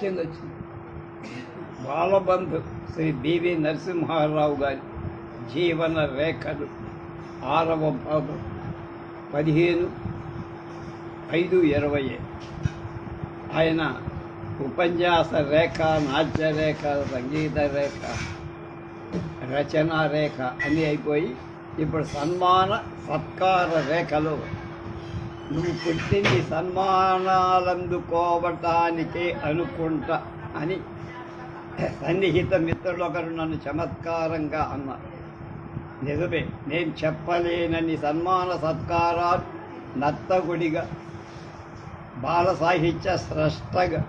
వచ్చింది వచ్చింది. బాలబంధు శ్రీ బివి నరసింహారావు గారి జీవన రేఖలు ఆరవ భాగం పదిహేను ఐదు ఇరవై ఆయన ఉపన్యాస రేఖ నాట్య రేఖ సంగీత రేఖ రచనా రేఖ అన్నీ అయిపోయి ఇప్పుడు సన్మాన సత్కార రేఖలు నువ్వు పుట్టింది సన్మానాలందుకోవటానికే అనుకుంటా అని సన్నిహిత మిత్రులు ఒకరు నన్ను చమత్కారంగా అన్నారు. నిజమే నేను చెప్పలేనని సన్మాన సత్కారాలు నత్తగుడిగా బాల సాహిత్య స్రష్టగా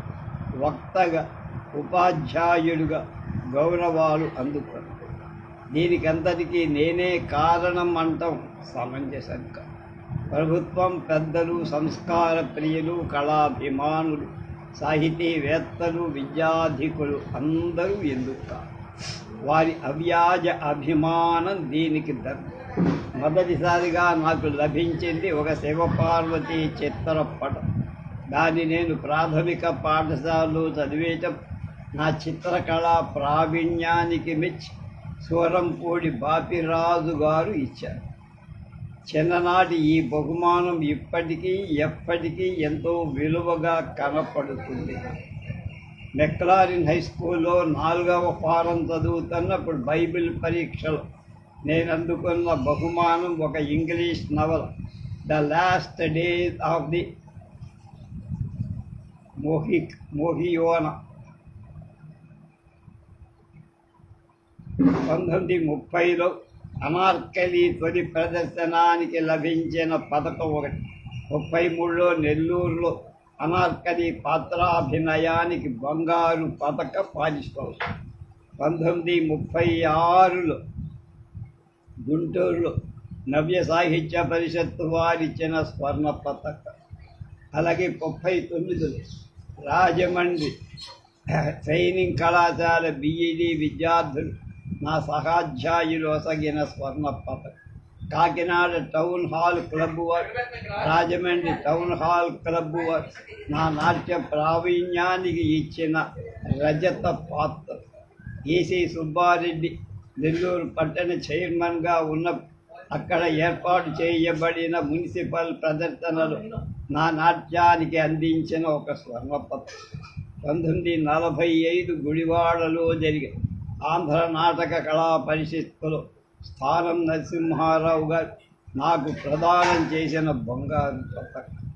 వక్తగా ఉపాధ్యాయుడిగా గౌరవాలు అందుకున్నాను దీనికంతటికీ నేనే కారణం అంటాం. సమంజసం కాదు. ప్రభుత్వం పెద్దలు సంస్కార ప్రియులు కళాభిమానులు సాహితీవేత్తలు విద్యాధికులు అందరూ ఎందుకు? వారి అవ్యాజ అభిమానం దీనికి దర్శనం మొదటిసారిగా నాకు లభించింది ఒక శివపార్వతి చిత్రపటం. దాన్ని నేను ప్రాథమిక పాఠశాలలో చదివేటం. నా చిత్రకళ ప్రావీణ్యానికి మెచ్చి సూరంపూడి బాపిరాజు గారు ఇచ్చారు. చిన్ననాటి ఈ బహుమానం ఇప్పటికీ ఎప్పటికీ ఎంతో విలువగా కనపడుతుంది. మెక్లారిన్ హై స్కూల్లో నాలుగవ ఫారం చదువుతున్నప్పుడు బైబిల్ పరీక్షలో. నేను అందుకున్న బహుమానం ఒక ఇంగ్లీష్ నవల the last days of the Mohican మోహియోన. పంతొమ్మిది ముప్పైలో అనార్కలి తొలి ప్రదర్శనానికి లభించిన పథకం ఒకటి. ముప్పై మూడులో నెల్లూరులో అనార్కలి పాత్రాభినయానికి బంగారు పథక పారితోషికం పంతొమ్మిది ముప్పై ఆరులో గుంటూరులో నవ్య సాహిత్య పరిషత్తు వారిచ్చిన స్వర్ణ పథక. అలాగే ముప్పై తొమ్మిదిలో రాజమండ్రి ట్రైనింగ్ కళాశాల బీఈడి విద్యార్థులు నా సహాధ్యాయులోసగిన స్వర్ణ పథకం కాకినాడ టౌన్ హాల్ క్లబ్ వారు రాజమండ్రి టౌన్ హాల్ క్లబ్ వారు నా నాట్య ప్రావీణ్యానికి ఇచ్చిన రజత పాత్ర. ఈసీ సుబ్బారెడ్డి నెల్లూరు పట్టణ చైర్మన్గా ఉన్న అక్కడ ఏర్పాటు చేయబడిన మున్సిపల్ ప్రదర్శనలు నా నాట్యానికి అందించిన ఒక స్వర్ణపత్రం పంతొమ్మిది నలభై ఐదు గుడివాడలో జరిగింది ఆంధ్ర నాటక కళా పరిషత్తులో స్థానం నరసింహారావు గారు నాకు ప్రదానం చేసిన బంగారు పతకం.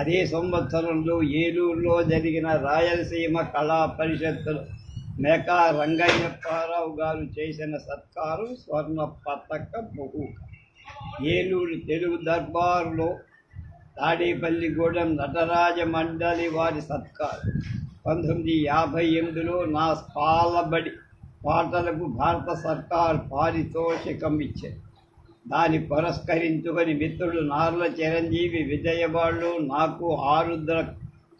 అదే సంవత్సరంలో ఏలూరులో జరిగిన రాయలసీమ కళా పరిషత్తులో మేకా రంగయ్యప్పారావు గారు చేసిన సత్కారం స్వర్ణ పతక బహు ఏలూరు తెలుగు దర్బారులో తాడేపల్లిగూడెం నటరాజ మండలి వారి సత్కారం. పంతొమ్మిది యాభై ఎనిమిదిలో నా పాలబడి పాటలకు భారత సర్కార్ పారితోషికం ఇచ్చింది దాన్ని పురస్కరించుకొని మిత్రుడు నార్ల చిరంజీవి విజయవాళ్ళు నాకు ఆరుద్ర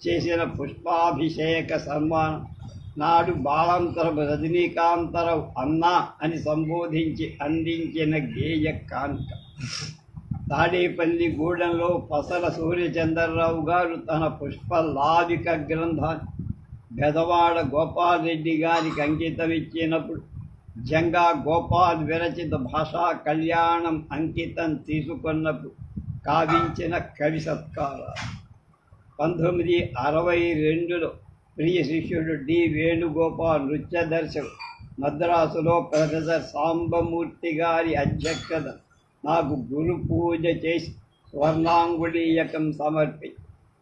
చేసిన పుష్పాభిషేక సన్మానం. నాడు బాలాంతరపు రజనీకాంతరావు అన్నా అని సంబోధించి అందించిన గేయ కాంత తాడేపల్లి గూడెంలో పసల సూర్యచంద్రరావు గారు తన పుష్పలావిక గ్రంథాన్ని బెదవాడ గోపాల్ రెడ్డి గారికి అంకితం ఇచ్చినప్పుడు జంగా గోపాల్ విరచిత భాషా కళ్యాణం అంకితం తీసుకున్నప్పుడు కావించిన కవి సత్కారాలు. పంతొమ్మిది అరవై రెండులో ప్రియ శిష్యుడు డి వేణుగోపాల్ నృత్య దర్శకుడు మద్రాసులో ప్రొఫెసర్ సాంబమూర్తి గారి అధ్యక్షత నాకు గురు పూజ చేసి స్వర్ణాంగుళీయకం సమర్పి.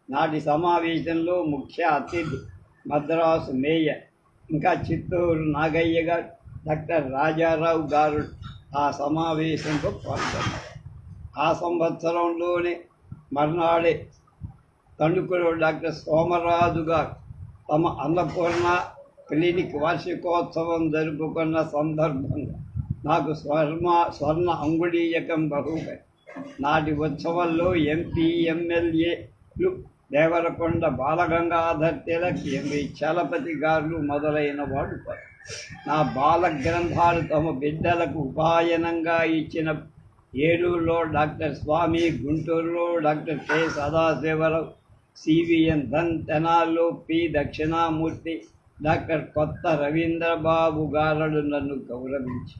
నాటి సమావేశంలో ముఖ్య అతిథి మద్రాసు మేయర్ ఇంకా చిత్తూరు నాగయ్య గారు డాక్టర్ రాజారావు గారు ఆ సమావేశంలో పాల్గొన్నారు. ఆ సంవత్సరంలోనే మర్నాడే తణుకులో డాక్టర్ సోమరాజు గారు తమ అన్నపూర్ణ క్లినిక్ వార్షికోత్సవం జరుపుకున్న సందర్భంగా నాకు స్వర్ణ స్వర్ణ అంగుళీయకం బహుగా. నాటి ఉత్సవంలో ఎంపీ ఎమ్మెల్యేలు దేవరకొండ బాలగంగాధర్ తిలక్ ఎంవి చలపతి గారు మొదలైన వాళ్ళు. నా బాల గ్రంథాలు తమ బిడ్డలకు ఉపాయనంగా ఇచ్చిన ఏలూరులో డాక్టర్ స్వామి గుంటూరులో doctor K. Sadasivarao C V N Dhan తెనాల్లో పి. దక్షిణామూర్తి డాక్టర్ కొత్త రవీంద్రబాబు గారు నన్ను గౌరవించి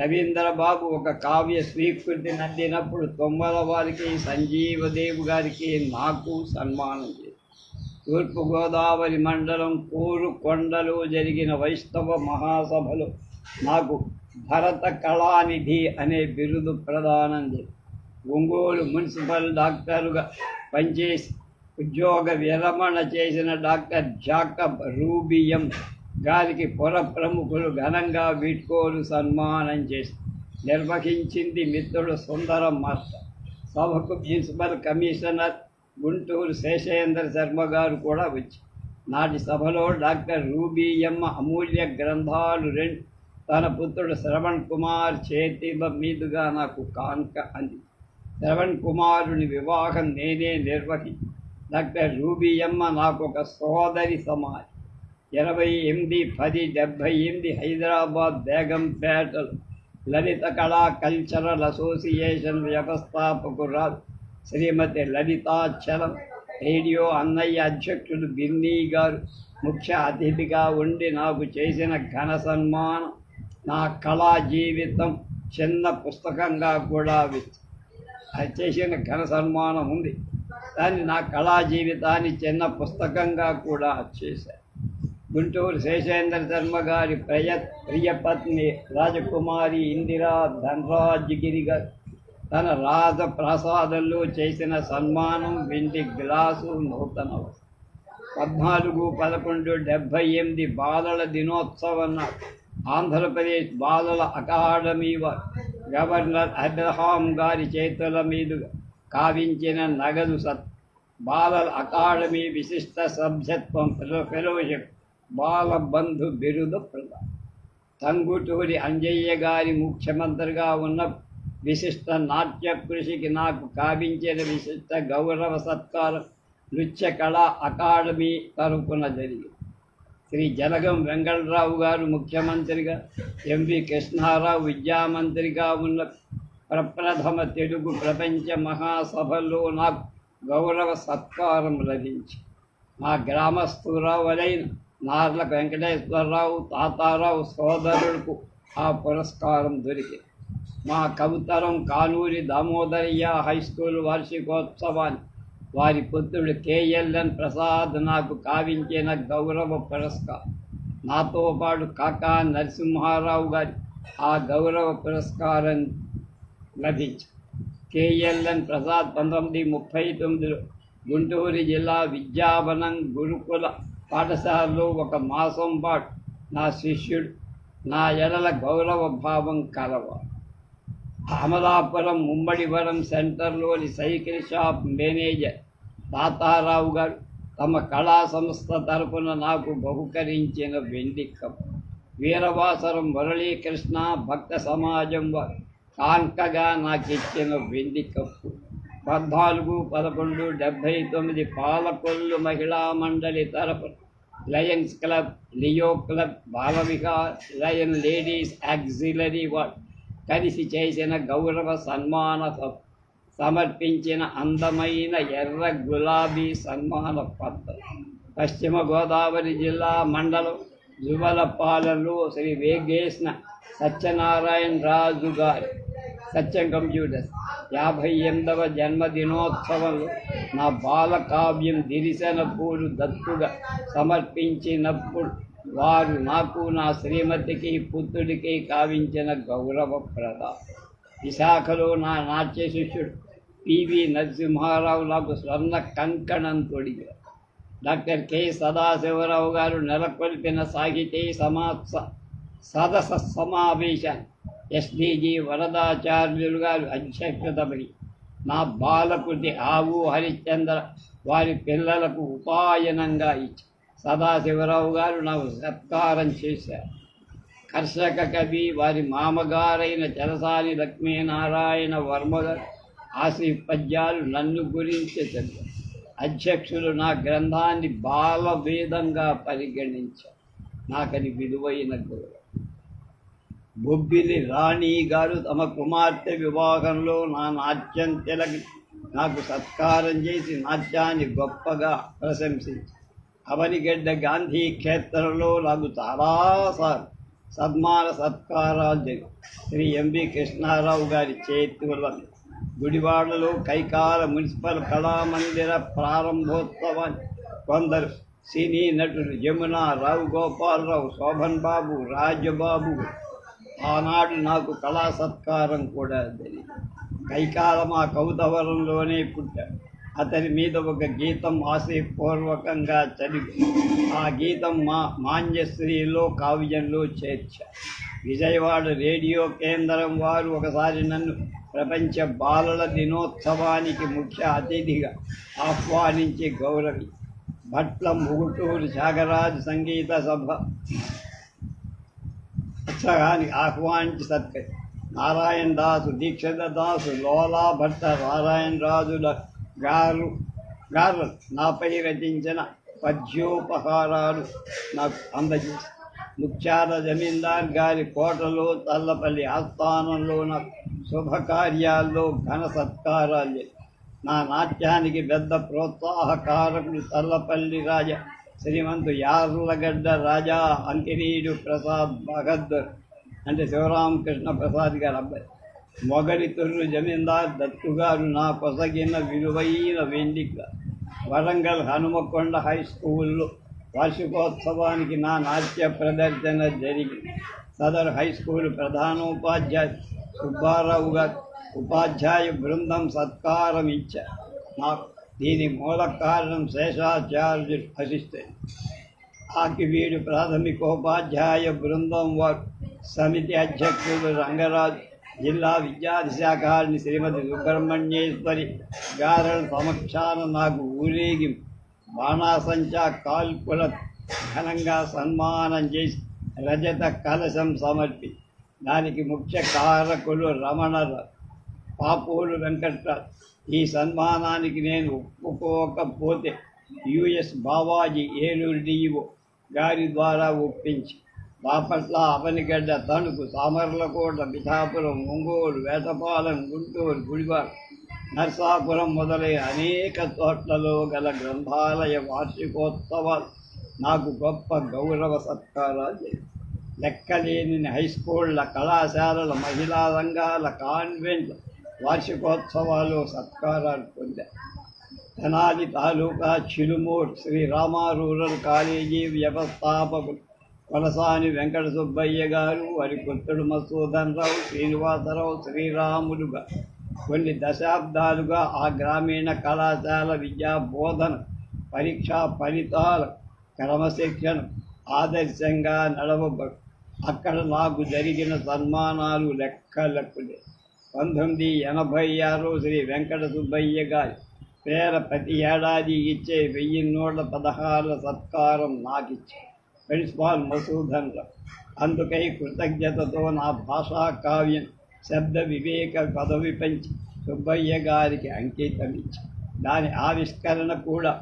రవీంద్రబాబు ఒక కావ్య స్వీకృతి నందినప్పుడు తొమ్మల వారికి సంజీవదేవి గారికి నాకు సన్మానం చేశారు. తూర్పుగోదావరి మండలం కోరు కొండలో జరిగిన వైష్ణవ మహాసభలో నాకు భరత కళానిధి అనే బిరుదు ప్రదానం చేశారు. ఒంగోలు మున్సిపల్ డాక్టరుగా పనిచేసి ఉద్యోగ విరమణ చేసిన డాక్టర్ జాకబ్ రూబియం గారికి పుర ప్రముఖులు ఘనంగా వీడ్కోలు సన్మానం చేసి నిర్వహించింది మిత్రుడు సుందరం మాస్టర్. సభకు మున్సిపల్ కమిషనర్ గుంటూరు శేషేంద్ర శర్మ గారు కూడా వచ్చి నాటి సభలో డాక్టర్ రూబీయమ్మ అమూల్య గ్రంథాలు రెండు తన పుత్రుడు శ్రవణ్ కుమార్ చేతిల మీదుగా నాకు కానుక అంది. శ్రవణ్ కుమారుని వివాహం నేనే నిర్వహించి డాక్టర్ రూబీయమ్మ నాకు ఒక సోదరి సమాజ్ ఇరవై ఎనిమిది పది డెబ్భై ఎనిమిది హైదరాబాద్ బేగంపేట లలిత కళా కల్చరల్ అసోసియేషన్ వ్యవస్థాపకురాలు శ్రీమతి లలితాచలం రేడియో అన్నయ్య అధ్యక్షుడు బిన్నీ గారు ముఖ్య అతిథిగా ఉండి నాకు చేసిన ఘన సన్మానం. నా కళా జీవితం చిన్న పుస్తకంగా కూడా చేసిన ఘన సన్మానం ఉంది. దాన్ని నా కళా జీవితాన్ని చిన్న పుస్తకంగా కూడా చేశారు. గుంటూరు శేషేంద్ర శర్మ గారి ప్రియ ప్రియపత్ని రాజకుమారి ఇందిరా ధనరాజగిరి గారు తన రాజప్రసాదంలో చేసిన సన్మానం వెండి గ్లాసు నూతన పద్నాలుగు పదకొండు డెబ్భై ఎనిమిది బాలల దినోత్సవం ఆంధ్రప్రదేశ్ బాలల అకాడమీ గవర్నర్ అబ్రహాం గారి చేతుల మీదుగా కావించిన నగదు సత్ బాలల అకాడమీ విశిష్ట సభ్యత్వం ఫెలోషిప్ బాలబంధు బిరుదు ప్రదానం తంగుటూరి అంజయ్య గారి ముఖ్యమంత్రిగా ఉన్న విశిష్ట నాట్య కృషికి నాకు కావించిన విశిష్ట గౌరవ సత్కారం నృత్య కళా అకాడమీ తరపున జరిగింది. శ్రీ జలగం వెంకటరావు గారు ముఖ్యమంత్రిగా ఎంవి కృష్ణారావు విద్యామంత్రిగా ఉన్న ప్రప్రథమ తెలుగు ప్రపంచ మహాసభలో నాకు గౌరవ సత్కారం లభించి మా గ్రామస్తురావులైన నార్ల వెంకటేశ్వరరావు తాతారావు సోదరులకు ఆ పురస్కారం దొరికింది మా కవితరం కానూరి దామోదరయ్య హై స్కూల్ వార్షికోత్సవాన్ని. వారి పుత్రుడు కేఎల్ఎన్ ప్రసాద్ నాకు కావించిన గౌరవ పురస్కారం. నాతో పాటు కాకా నరసింహారావు గారి ఆ గౌరవ పురస్కారం లభించి. కేఎల్ఎన్ ప్రసాద్ పంతొమ్మిది ముప్పై తొమ్మిదిలో గుంటూరు జిల్లా విద్యావనం గురుకుల పాఠశాలలో ఒక మాసం పాటు నా శిష్యుడు నా ఎడల గౌరవ భావం కలవ అమలాపురం ముమ్మడివరం సెంటర్లోని సైకిల్ షాప్ మేనేజర్ తాతారావు గారు తమ కళా సంస్థ తరపున నాకు బహుకరించిన వెండి కప్పు వీరవాసరం మురళీకృష్ణ భక్త సమాజం వారు కాంకగా నాకు ఇచ్చిన వెండి కప్పు పద్నాలుగు పదకొండు డెబ్భై తొమ్మిది పాలకొల్లు మహిళా మండలి తరపున లయన్స్ క్లబ్ లియో క్లబ్ బాల లయన్ లేడీస్ యాక్సిలరీ వార్డ్ కలిసి చేసిన గౌరవ సన్మాన సమర్పించిన అందమైన ఎర్ర గులాబీ సన్మాన పత్రం పశ్చిమ గోదావరి జిల్లా మండలం జువలపాలలో శ్రీ వేగేసిన సత్యనారాయణ రాజు గారు సత్యం కంప్యూటర్. యాభై ఎనిమిదవ జన్మదినోత్సవంలో నా బాలకావ్యం దిరిసెన పూలు దత్తుగా సమర్పించినప్పుడు వారు నాకు నా శ్రీమతికి పుత్రుడికి కావించిన గౌరవ ప్రద. విశాఖలో నా నాట్య శిష్యుడు పివి నరసింహారావు నాకు స్వర్ణ కంకణం తొడిగా. Doctor K. సదాశివరావు గారు నెలకొల్పిన సాహితీ సమాత్స సదస సమావేశాన్ని ఎస్డిజి వరదాచార్యులు గారు అధ్యక్షతపడి నా బాలకృతి ఆవు హరిశ్చంద్ర వారి పిల్లలకు ఉపాయనంగా ఇచ్చి సదాశివరావు గారు నాకు సత్కారం చేశారు. కర్షక కవి వారి మామగారైన చలసాని లక్ష్మీనారాయణ వర్మ గారు పద్యాలు నన్ను గురించి చెప్పారు. అధ్యక్షులు నా గ్రంథాన్ని బాలవేదంగా పరిగణించారు. నాకని విలువైన గౌరవం. బొబ్బిలి రాణి గారు తమ కుమార్తె వివాహంలో నా నాట్యం తిలకి నాకు సత్కారం చేసి నాట్యాన్ని గొప్పగా ప్రశంసించి అవనిగడ్డ గాంధీ క్షేత్రంలో నాకు చాలాసార్లు సన్మాన సత్కారాలు జరిగి శ్రీ ఎంవి కృష్ణారావు గారి చేతుల గుడివాడలో కైకాల మున్సిపల్ కళామందిర ప్రారంభోత్సవాన్ని కొందరు సినీ నటులు యమున రావు గోపాలరావు శోభన్ బాబు రాజబాబు ఆనాడు నాకు కళా సత్కారం కూడా జరిగింది కైకాలం ఆ కౌతవరంలోనే పుట్టాడు. అతని మీద ఒక గీతం ఆశయపూర్వకంగా చదివి ఆ గీతం మా మాంజశ్రీలో కావ్యంలో చేర్చా. విజయవాడ రేడియో కేంద్రం వారు ఒకసారి నన్ను ప్రపంచ బాలల దినోత్సవానికి ముఖ్య అతిథిగా ఆహ్వానించి గౌరవి. భట్ల ముగుటూరు త్యాగరాజు సంగీత సభ ఉత్సవానికి ఆహ్వానించి సత్కరి నారాయణ దాసు దీక్షిత దాసు లోలా భట్ట నారాయణ రాజుల గారు గారు నాపై రచించిన పద్యోపహారాలు నాకు అందజేసి ముఖ్యాల జమీందార్ గారి కోటలో తల్లపల్లి ఆస్థానంలో నా శుభకార్యాల్లో ఘన సత్కారాలు నా నాట్యానికి పెద్ద ప్రోత్సాహకారకుడు తల్లపల్లి రాజ శ్రీమంతు యార్లగడ్డ రాజా అంకినీయుడు ప్రసాద్ బహద్దర్ అంటే శివరామకృష్ణ ప్రసాద్ గారు అబ్బాయి మొగలి తొర్రు జమీందార్ దత్తు గారు నా కొసగిన విలువైన వెండిక. వరంగల్ హనుమకొండ హై స్కూల్లో వార్షికోత్సవానికి నా నాట్య ప్రదర్శన జరిగింది సదరు హై స్కూల్ ప్రధానోపాధ్యాయ సుబ్బారావు గారు ఉపాధ్యాయ బృందం సత్కారం ఇచ్చారు. నాకు దీని మూల కారణం శేషాచార్యుడు ఆకి ఆకివీడు ప్రాథమికోపాధ్యాయ బృందం వారు. సమితి అధ్యక్షుడు రంగరాజు. జిల్లా విద్యాధిశాఖారిని శ్రీమతి సుబ్రహ్మణ్యేశ్వరి గారల సమక్షాన నాకు ఊరేగి బాణాసంచా కాల్పుల ఘనంగా సన్మానం చేసి రజత కలశం సమర్పి. దానికి ముఖ్య కారకులు రమణ పాపూలు వెంకట్రాజు. ఈ సన్మానానికి నేను ఒప్పుకోకపోతే యుఎస్ బావాజీ ఏలూరు డిఈఓ గారి ద్వారా ఒప్పించి బాపట్ల అవనిగడ్డ తణుకు సామర్లకోట పిఠాపురం ఒంగోలు వేటపాలెం గుంటూరు గుడివాడ నర్సాపురం మొదలైన అనేక చోట్లలో గల గ్రంథాలయ వార్షికోత్సవాలు నాకు గొప్ప గౌరవ సత్కారాలు లెక్కలేని హై స్కూళ్ళ కళాశాలల మహిళా రంగాల కాన్వెంట్ వార్షికోత్సవాలు సత్కారాలు పొందారు తెనాలి తాలూకా చిలుమూర్ శ్రీ రామా రూరల్ కాలేజీ వ్యవస్థాపకులు కొలసాని వెంకట సుబ్బయ్య గారు వారి కొత్తడు మసూదన్ రావు శ్రీనివాసరావు శ్రీరాములుగా కొన్ని దశాబ్దాలుగా ఆ గ్రామీణ కళాశాల విద్యా బోధన పరీక్షా ఫలితాల క్రమశిక్షణ ఆదర్శంగా నడవబడు. అక్కడ నాకు జరిగిన సన్మానాలు లెక్కలెక్కలే. పంతొమ్మిది ఎనభై ఆరు శ్రీ వెంకట సుబ్బయ్య గారి పేర ప్రతి ఏడాది ఇచ్చే వెయ్యి నూట పదహారుల సత్కారం నాకిచ్చే. ప్రిన్సిపాల్ మసూధన్లో అందుకై కృతజ్ఞతతో నా భాషా కావ్యం శబ్ద వివేక పదవి పంచి సుబ్బయ్య గారికి అంకితం ఇచ్చి. దాని ఆవిష్కరణ కూడా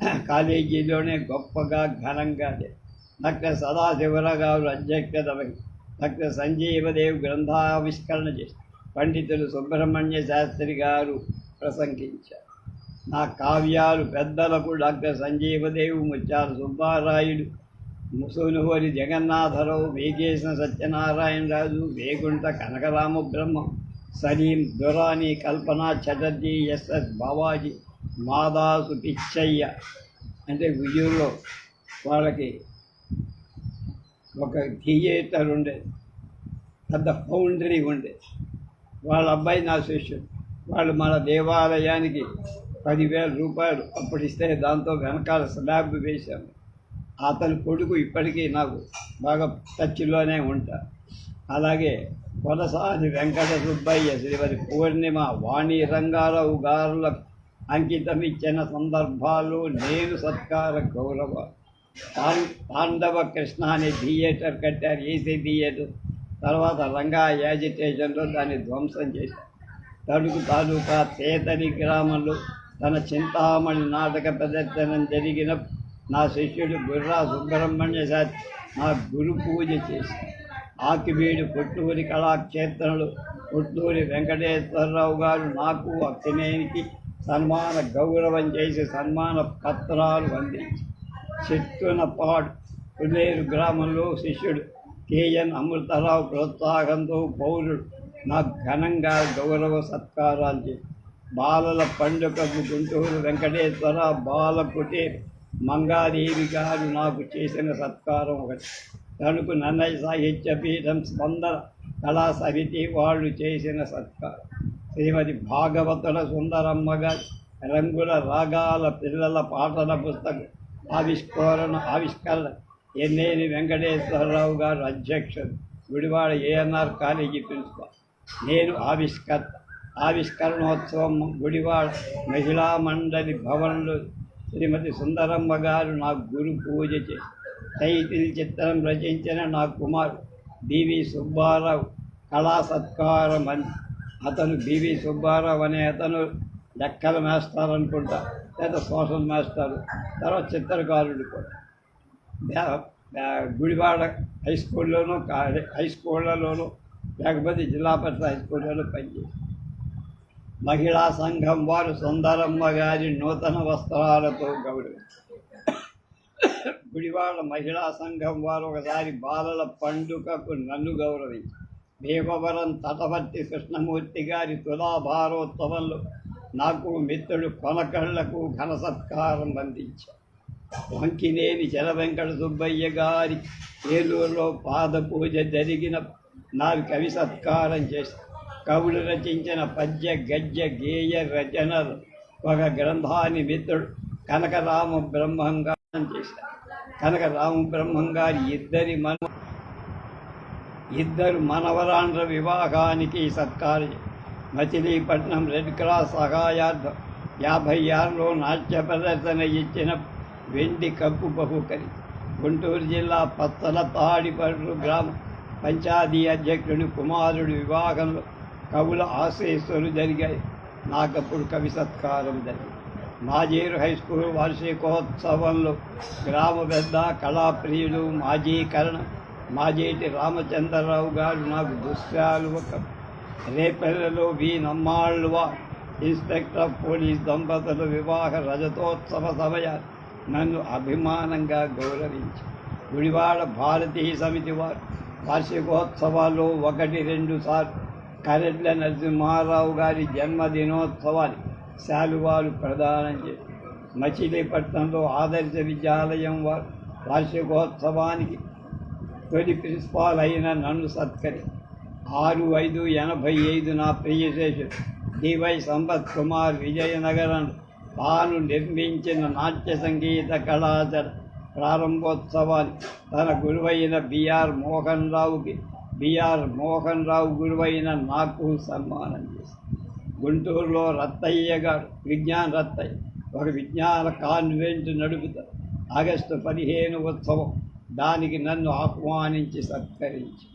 కాలేజీలోనే గొప్పగా ఘనంగా డాక్టర్ సదాశివరావు గారు అధ్యక్షత వహించి డాక్టర్ సంజీవదేవ్ గ్రంథావిష్కరణ చేశారు. పండితులు సుబ్రహ్మణ్య శాస్త్రి గారు ప్రసంగించారు. నా కావ్యాలు పెద్దలకు డాక్టర్ సంజీవదేవ్ ముత్యాల సుబ్బారాయుడు ముసూనుహోరి జగన్నాథరావు వేగేసిన సత్యనారాయణరాజు వేగుంట కనకరామ బ్రహ్మ సలీం దురాని కల్పన చటర్జీ ఎస్ఎస్ బావాజీ మాదాసు పిచ్చయ్య. అంటే గుజూరులో వాళ్ళకి ఒక థియేటర్ ఉండేది పెద్ద ఫౌండరీ ఉండేది వాళ్ళ అబ్బాయి నా శిష్యుడు. వాళ్ళు మన దేవాలయానికి పదివేల రూపాయలు అప్పుడిస్తే దాంతో వెనకాల స్లాబ్ వేశాము. అతని కొడుకు ఇప్పటికీ నాకు బాగా టచ్లోనే ఉంటా. అలాగే కొనసాని వెంకట సుబ్బయ్య శ్రీమతి పూర్ణిమ వాణి రంగారావు గారులకు అంకితం ఇచ్చిన సందర్భాలు నేను సత్కార గౌరవ. పాం- పాండవ కృష్ణ అనే థియేటర్ కట్టారు. AC theatre. తర్వాత రంగా యాజిటేషన్లో దాన్ని ధ్వంసం చేశారు తడుకు తాలూకా తేతని గ్రామంలో తన చింతామణి నాటక ప్రదర్శనం జరిగిన నా శిష్యుడు బుర్రా సుబ్రహ్మణ్య శాస్త్రి నా గురు పూజ చేసి ఆకివీడు పుట్టూరి కళాక్షేత్రంలో పుట్టూరి వెంకటేశ్వరరావు గారు నాకు అక్కినేనికి సన్మాన గౌరవం చేసి సన్మాన పత్రాలు అందించి చెట్టున పాడు పులేరు గ్రామంలో శిష్యుడు కేఎన్ అమృతరావు ప్రోత్సాహంతో పౌరుడు. నాకు ఘనంగా గౌరవ సత్కారాలు చేసి బాలల పండుగకు గుంటూరు వెంకటేశ్వర బాలకుటే మంగాదేవి గారు నాకు చేసిన సత్కారం ఒకటి. తనకు నన్నయ్య సాహిత్య పీఠం స్పందన కళా సమితి వాళ్ళు చేసిన సత్కారం. శ్రీమతి భాగవతుల సుందరమ్మ గారు రంగుల రాగాల పిల్లల పాటల పుస్తకం ఆవిష్కరణ ఆవిష్కరణ ఎన్నేని వెంకటేశ్వరరావు గారు అధ్యక్షుడు. Gudivada A N R college principal. నేను ఆవిష్కర్త ఆవిష్కరణోత్సవం గుడివాడ మహిళా మండలి భవన్లో శ్రీమతి సుందరమ్మ గారు నాకు గురు పూజ చేసి టైటిల్ చిత్రం రచించిన నా కుమారుడు బివి సుబ్బారావు కళా సత్కారం అని. అతను బివి సుబ్బారావు అనే అతను లెక్కల మాస్టర్ అనుకుంటా లేదా సోషల్ మాస్టర్ తర్వాత చిత్రకారుడు కూడా. గుడివాడ హై స్కూల్లోనూ హై స్కూళ్ళలోనూ లేకపోతే జిల్లా పరిషత్ హై స్కూళ్ళలో పనిచేసి మహిళా సంఘం వారు సుందరమ్మ గారి నూతన వస్త్రాలతో గౌరవించారు. గుడివాడ మహిళా సంఘం వారు ఒకసారి బాలల పండుగకు నన్ను గౌరవించి భీమవరం తటవర్తి కృష్ణమూర్తి గారి తులాభారోత్సవంలో నాకు మిత్రుడు కొనకళ్ళకు ఘన సత్కారం అందించారు. వంకినేని వెంకట సుబ్బయ్య గారి ఏలూరులో పాద పూజ జరిగిన నాకు కవి సత్కారం చేసి కవులు రచించిన పద్య గద్య గేయ రచనలు ఒక గ్రంథాన్ని మిత్రుడు కనకరామ బ్రహ్మంగారం చేశారు. కనకరామ బ్రహ్మంగారి ఇద్దరి మన ఇద్దరు మనవరాండ్ర వివాహానికి సత్కారం మచిలీపట్నం రెడ్ క్రాస్ సహాయార్థం యాభై ఆరులో నాట్య ప్రదర్శన ఇచ్చిన వెండి కప్పు బహుకరి. గుంటూరు జిల్లా పత్తలపాడిపర్రు గ్రామ పంచాయతీ అధ్యక్షుడు కుమారుడు వివాహంలో కవుల ఆశీస్సులు జరిగాయి. నాకప్పుడు కవి సత్కారం జరిగింది. మాజీరు హై స్కూల్ వార్షికోత్సవంలో గ్రామ పెద్ద కళాప్రియులు మాజీకరణ మాజీటి మాజేటి రామచంద్రరావు గారు నాకు దుశ్యాలు ఒక రేపల్లెలో వి నమ్మాళ్ళువ ఇన్స్పెక్టర్ ఆఫ్ పోలీస్ దంపతులు వివాహ రజతోత్సవ సమయాలు నన్ను అభిమానంగా గౌరవించి. గుడివాడ భారతీయ సమితి వారు వార్షికోత్సవాల్లో ఒకటి రెండు సార్లు కరెడ్ల నరసింహారావు గారి జన్మదినోత్సవాన్ని శాలువాలు ప్రదానం చేసి మచిలీపట్నంలో ఆదర్శ విద్యాలయం వారు వార్షికోత్సవానికి తొలి ప్రిన్సిపాల్ అయిన నన్ను సత్కరి ఆరు ఐదు ఎనభై ఐదు నా ప్రియశేషుడు డివై సంపత్ కుమార్ విజయనగరం తాను నిర్మించిన నాట్య సంగీత కళాశాల ప్రారంభోత్సవాన్ని తన గురువైన బిఆర్ మోహన్ రావుకి బిఆర్ మోహన్ రావు గురువైన నాకు సన్మానం చేశారు. గుంటూరులో రత్తయ్య గారు విజ్ఞాన రత్తయ్య ఒక విజ్ఞాన కాన్వెంట్ నడుపుతారు. ఆగస్టు పదిహేను ఉత్సవం దానికి నన్ను ఆహ్వానించి సత్కరించి.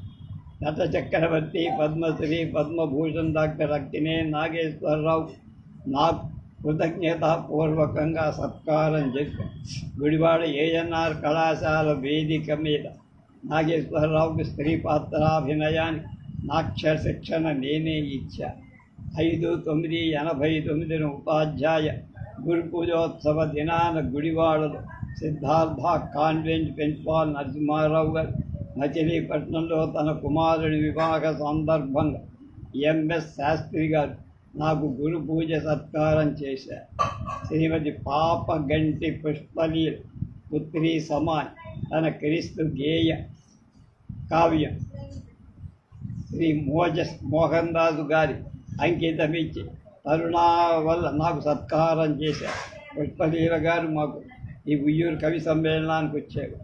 నట చక్రవర్తి పద్మశ్రీ పద్మభూషణ్ డాక్టర్ అక్కినే నాగేశ్వరరావు నాకు కృతజ్ఞతాపూర్వకంగా సత్కారం చేశారు గుడివాడ ఏఎన్ఆర్ కళాశాల వేదిక మీద నాగేశ్వరరావుకి స్త్రీ పాత్రాభినయానికి నాక్షర శిక్షణ నేనే ఇచ్చా. ఐదు తొమ్మిది ఎనభై తొమ్మిదిన ఉపాధ్యాయ గురు పూజోత్సవ దినాన గుడివాడలో సిద్ధార్థ కాన్వెంట్ ప్రిన్సిపాల్ నరసింహారావు గారు మచిలీపట్నంలో తన కుమారుడి వివాహ సందర్భంగా ఎంఎస్ శాస్త్రి గారు నాకు గురు పూజ సత్కారం చేశా. శ్రీమతి పాప గంటి పుష్పలీల పుత్రి సమాన్ తన క్రీస్తు గేయ కావ్యం. శ్రీ మోజస్ మోహన్ రాజు గారి అంకితమిచ్చి తరుణా వల్ల నాకు సత్కారం చేశారు పుష్పలీల గారు మాకు ఈ ఉయ్యూరు కవి సమ్మేళనానికి వచ్చారు.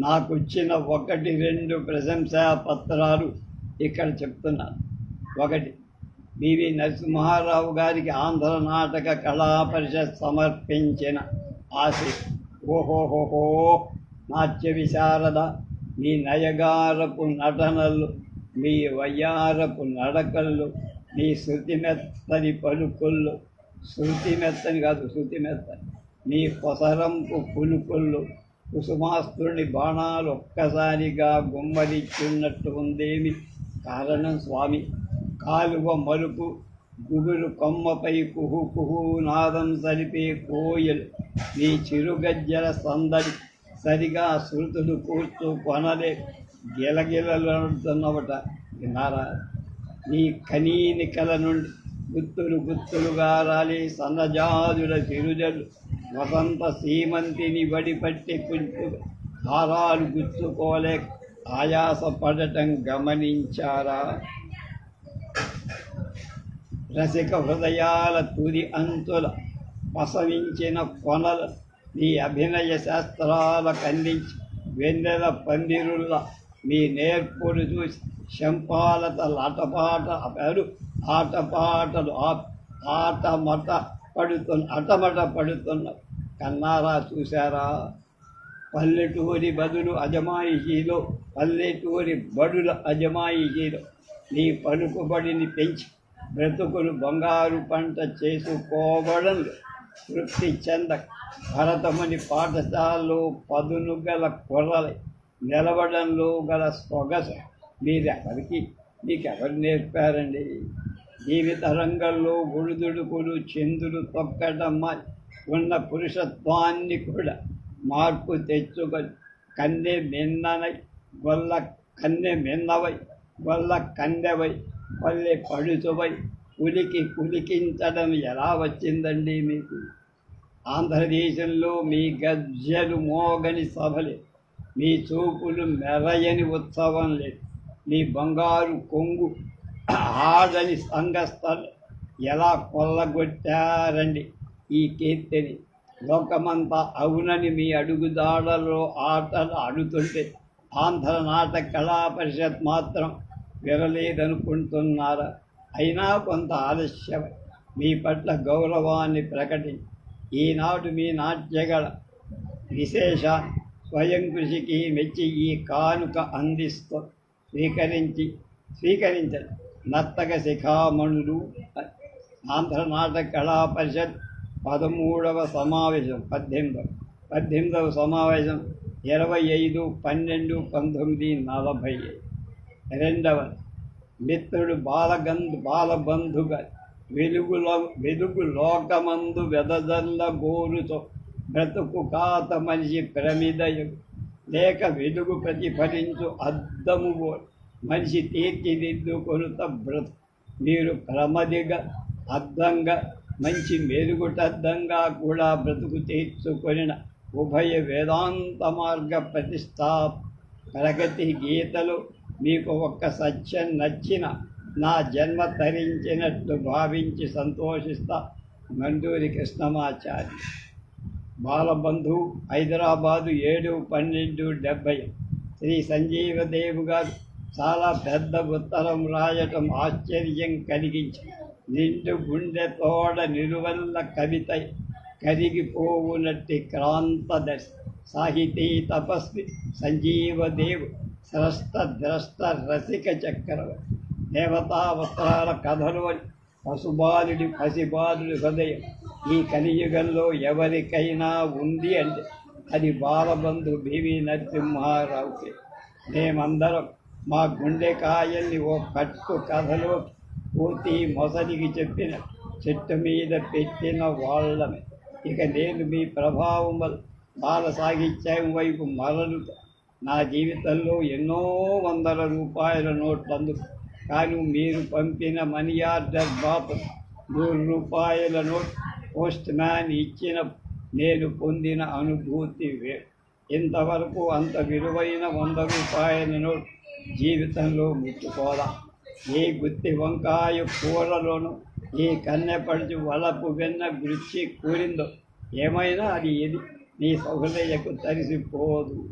నాకు వచ్చిన ఒకటి రెండు ప్రశంసా పత్రాలు ఇక్కడ చెప్తున్నాను. ఒకటి బివి నరసింహారావు గారికి ఆంధ్ర నాటక కళా పరిషత్ సమర్పించిన ఆశ. ఓహోహోహో నాట్య విశారద మీ నయగారపు నటనలు మీ వయ్యారపు నడకళ్ళు మీ శృతి మెత్తని పలుకుళ్ళు. శృతి మెత్తని కాదు శృతి మెత్తని. మీ కొసరంపు పులుకుళ్ళు. కుసుమాస్తుని బాణాలు ఒక్కసారిగా గుమ్మరిచ్చున్నట్టు ఉందేమి? కారణం స్వామి. కాలువ మలుపు గుబురు కొమ్మపై కుహు కుహు నాదం సరిపే కోయలు. నీ చిరుగజ్జల సందడి సరిగా శృతులు కూర్చు కొనలే. గిలగిలలుతున్నవట విన్నారా? నీ కనీని కల నుండి గుత్తులు గుత్తులుగా రాలి సన్నజాజుల చిరుజలు. వసంత సీమంతిని వడిపట్టి కుంచు హారాలు గుచ్చుకోలేక ఆయాసపడటం గమనించారా? రసిక హృదయాల తుది అంతుల పసవించిన కొనలు నీ అభినయ శాస్త్రాల కందించి వెన్నెల పందిరుల మీ నేర్పుడు చూసి శంపాలత లాటపాట అరు ఆటపాటలు ఆటమట పడుతున్న అటమట పడుతున్న కన్నారా చూశారా? పల్లెటూరి బదులు అజమాయిషీలో పల్లెటూరి బడుల అజమాయిషీలో నీ పలుకుబడిని పెంచి బ్రతుకులు బంగారు పంట చేసుకోవడంలో తృప్తి చెంద భరతముని పాఠశాలలో పదును గల కొర్రలై. నిలవడంలో గల సొగస. మీరెవరికి మీకెవరు నేర్పారండి? జీవిత రంగంలో గుడుదుడుకులు చందులు తొక్కడమ్మ ఉన్న పురుషత్వాన్ని కూడా మార్పు తెచ్చుక. కన్నె మిన్ననై గొల్ల కన్నె మిన్నవై గొల్ల కందెవై పల్లె పడుచువై ఉలికి కులికించడం ఎలా వచ్చిందండి మీకు? ఆంధ్రదేశంలో మీ గజ్జలు మోగని సభలే. మీ చూపులు మెరయని ఉత్సవం లేదు మీ బంగారు కొంగు ఆడని సంఘస్థలు. ఎలా కొల్లగొట్టారండి ఈ కీర్తిని? లోకమంతా అవునని మీ అడుగుదాడలో ఆటలు ఆడుతుంటే ఆంధ్ర నాటక కళా పరిషత్ మాత్రం వినలేదనుకుంటున్నారా. అయినా కొంత ఆలస్యం. మీ పట్ల గౌరవాన్ని ప్రకటించి ఈనాడు మీ నాట్యగల విశేష స్వయం కృషికి మెచ్చి ఈ కానుక అందిస్తూ స్వీకరించి స్వీకరించండి నర్తక శిఖామణులు ఆంధ్ర నాటక కళా పరిషత్ పదమూడవ సమావేశం పద్దెనిమిదవ. పద్దెనిమిదవ సమావేశం ఇరవై ఐదు పన్నెండు పంతొమ్మిది నలభై. రెండవ. మిత్రుడు బాలగంధు బాలబంధుగా వెలుగులో వెలుగు లోకమందు వెదజల్ల గోరుతో బ్రతుకు కాత మనిషి ప్రమిదయం. లేక వెలుగు ప్రతిఫలించు అద్దము మనిషి మనిషి తీర్చిదిద్దుకొనుత బ్రతు. మీరు ప్రమదిగా అద్దంగా మంచి మెరుగుటద్దంగా కూడా బ్రతుకు తీర్చుకొనిన ఉభయ వేదాంత మార్గ ప్రతిష్టా ప్రగతి గీతలు మీకు ఒక్క సత్యం నచ్చిన నా జన్మ తరించినట్టు భావించి సంతోషిస్తా. మండూరి కృష్ణమాచారి బాలబంధు హైదరాబాదు ఏడు పన్నెండు డెబ్బై శ్రీ సంజీవదేవు గారు చాలా పెద్ద ఉత్తరం రాయటం ఆశ్చర్యం కలిగించింది. నిండు గుండె తోడ నిలువల్ల కవిత కరిగిపోవునట్టి క్రాంతదర్శ సాహితీ తపస్వి సంజీవదేవు స్రష్ట ద్రష్ట రసిక చక్రవర్తి దేవతావస్త్రాల కథలు అని పశుబాలుడి పసిబాలుడి హృదయం ఈ కలియుగంలో ఎవరికైనా ఉంది అంటే అది బాలబంధు బివి నరసింహారావుకి. మేమందరం మా గుండెకాయల్ని ఓ కట్టు కథలో పోతి మొసలికి చెప్పిన చెట్టు మీద పెట్టిన వాళ్ళమే. ఇక నేను మీ ప్రభావం వల్ల బాల సాగిత్యం వైపు మరలుతా. నా జీవితంలో ఎన్నో వందల రూపాయల నోట్లు అందుకు. కానీ మీరు పంపిన మనీ ఆర్డర్ బాపు నూరు రూపాయల నోట్ పోస్ట్ మ్యాన్ ఇచ్చిన నేను పొందిన అనుభూతి వే. ఇంతవరకు అంత విలువైన వంద రూపాయల నోట్ జీవితంలో ముట్టుకోదా ఈ గుత్తి వంకాయ కూరలోనూ ఈ కన్నెపడిచి వలపు వెన్న గురించి కూరిందో? ఏమైనా అది ఇది నీ సౌహృదయకు తరిసిపోదు.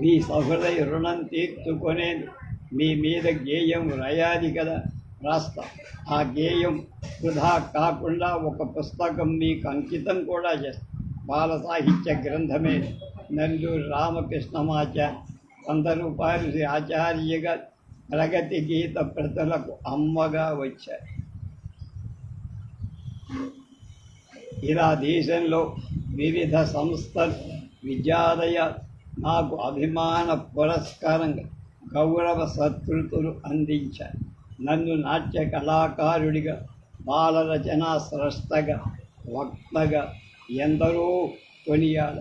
మీ సహృదయ రుణం తీర్చుకొనేది మీ మీద గేయం రాయాలి కదా రాస్తా. ఆ గేయం వృధా కాకుండా ఒక పుస్తకం మీకు అంకితం కూడా చేస్తా. బాల సాహిత్య గ్రంథమే నల్లూరు రామకృష్ణమాచార్య వంద రూపాయలు ఆచార్యగా ప్రగతి గీత ప్రజలకు అమ్మగా వచ్చారు. ఇలా దేశంలో వివిధ సంస్థలు విద్యాలయ నాకు అభిమాన పురస్కారంగా గౌరవ సత్కృతులు అందించారు. నన్ను నాట్య కళాకారుడిగా బాలరచనా స్రష్టగా వక్తగా ఎందరో కొనియాడ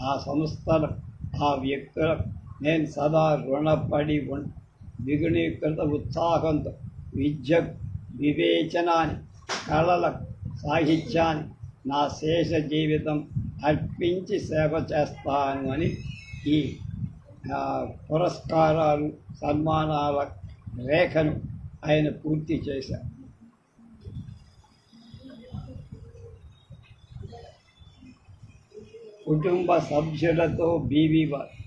ఆ సంస్థలకు ఆ వ్యక్తులకు నేను సదా రుణపడి ఉంటాను ద్విగుణీకృత ఉత్సాహంతో విద్యకు వివేచనాన్ని కళలకు సాహిత్యాన్ని నా శేష జీవితం అర్పించి సేవ చేస్తాను అని ఈ పురస్కారాలు సన్మానాల రేఖను ఆయన పూర్తి చేశారు కుటుంబ సభ్యులతో బీవీవారు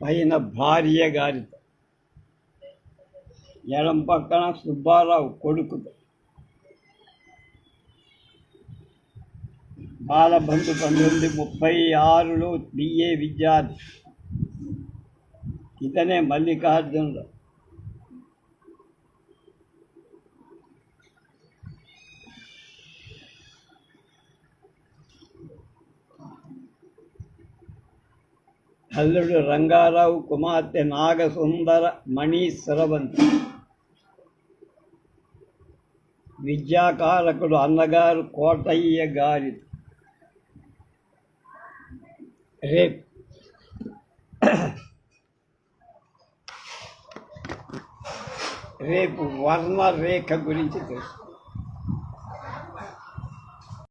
పైన భార్య గారితో ఎడం పక్కన సుబ్బారావు కొడుకుతో బాలబంధు పంతొమ్మిది ముప్పై ఆరులో బిఏ విద్యార్థి. ఇతనే మల్లికార్జునరావు అల్లుడు రంగారావు కుమార్తె నాగసుందర మణి సురవంతి విద్యాకారకుడు అన్నగారు కోటయ్య గారి. రేపు. రేపు వర్ణరేఖ గురించి తెలుసు.